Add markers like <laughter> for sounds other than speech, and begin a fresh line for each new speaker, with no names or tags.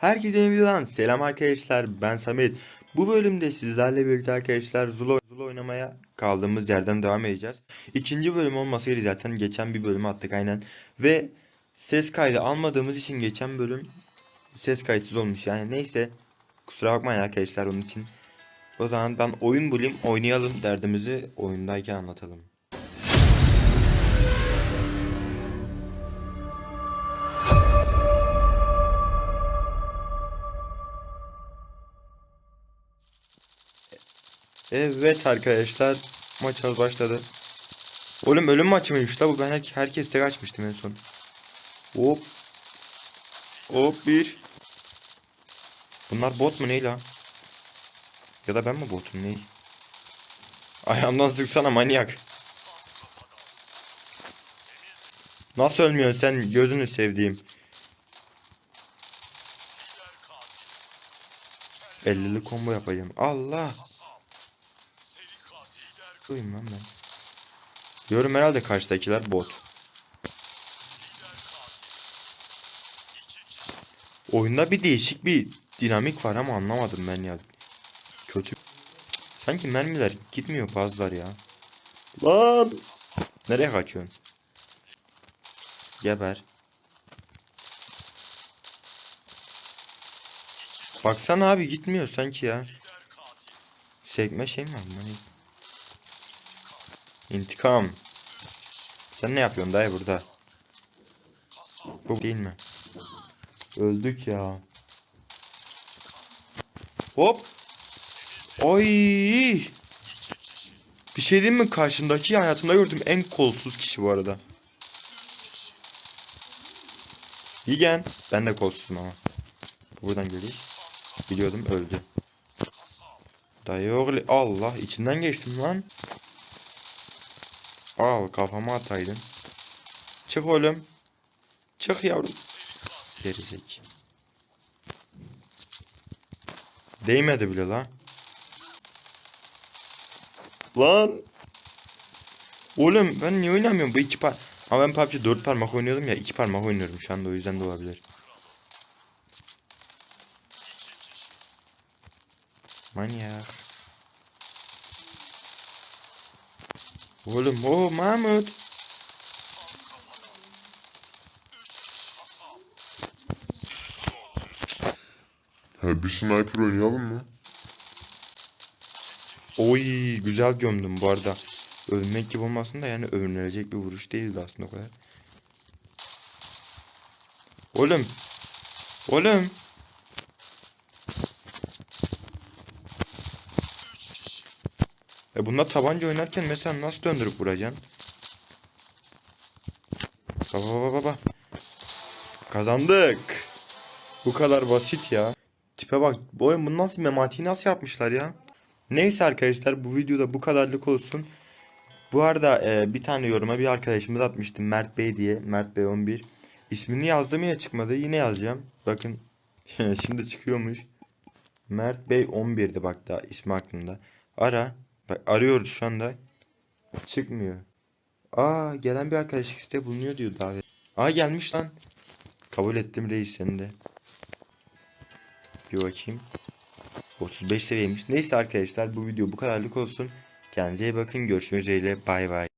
Herkese yeni videodan selam arkadaşlar ben Samet. Bu bölümde sizlerle birlikte arkadaşlar Zula, Zula oynamaya kaldığımız yerden devam edeceğiz. İkinci bölüm olmasıydı zaten geçen bir bölümü attık aynen. Ve ses kaydı almadığımız için geçen bölüm ses kayıtsız olmuş yani neyse. Kusura bakmayın arkadaşlar onun için. O zaman ben oyun bulayım oynayalım derdimizi oyundayken anlatalım. Evet arkadaşlar maçımız başladı. Oğlum ölüm maçı mıymış la bu ben her herkes tek açmıştım en son. Hop. Hop bir. Bunlar bot mu ne la? Ya da ben mi botum ne? Ayağımdan sıksana manyak. Nasıl ölmüyorsun sen gözünü sevdiğim. 50'li combo yapacağım. Allah. Duyum lan ben. Diyorum herhalde karşıdakiler bot. Oyunda bir değişik bir dinamik var ama anlamadım ben ya. Kötü. Sanki mermiler gitmiyor bazılar ya. Lan! Nereye kaçıyorsun? Geber. Baksana abi gitmiyor sanki ya. Sekme şey mi var? İntikam. Sen ne yapıyorsun dayı burada? Bu değil mi? Öldük ya. Hop. Oy. Bir şey diyeyim mi? Karşımdaki hayatımda gördüğüm en kolsuz kişi bu arada. Yigen. Ben de kolsuzum ama. Buradan geliyor. Biliyordum öldü. Dayı. Allah içinden geçtim lan. Al kafama ataydın. Çık oğlum. Çık yavrum. Gerizek. Değmedi bile lan. Lan. Oğlum ben niye oynamıyorum bu iki par... Ama ben PUBG 4 parmak oynuyordum ya iki parmak oynuyorum şu anda o yüzden de olabilir. Manyak. Oğlum o Mahmut.
Ha bir sniper oynayalım mı?
Oy güzel gömdüm bu arada. Övünmek gibi olmasın da yani övünülecek bir vuruş değildi aslında o kadar. Oğlum. Oğlum. E bunda tabanca oynarken mesela nasıl döndürüp vuracaksın? Baba baba baba. Kazandık. Bu kadar basit ya. Tipe bak. Bu oyun bunu nasıl mematiği nasıl yapmışlar ya? Neyse arkadaşlar bu videoda bu kadarlık olsun. Bu arada e, bir tane yoruma bir arkadaşımız atmıştı Mert Bey diye. Mert Bey 11. İsmini yazdım yine çıkmadı. Yine yazacağım. Bakın <laughs> şimdi çıkıyormuş. Mert Bey 11'di bak daha ismi aklımda. Ara. Bak arıyoruz şu anda. Çıkmıyor. Aa gelen bir arkadaş işte bulunuyor diyor davet. Aa gelmiş lan. Kabul ettim reis seni de. Bir bakayım. 35 seviyeymiş. Neyse arkadaşlar bu video bu kadarlık olsun. Kendinize iyi bakın. Görüşmek üzere. Bay bay.